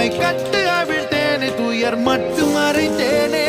உம்மை கட்டு அவிழ்த்தேனே துயர் மட்டும் மறைத்தேனே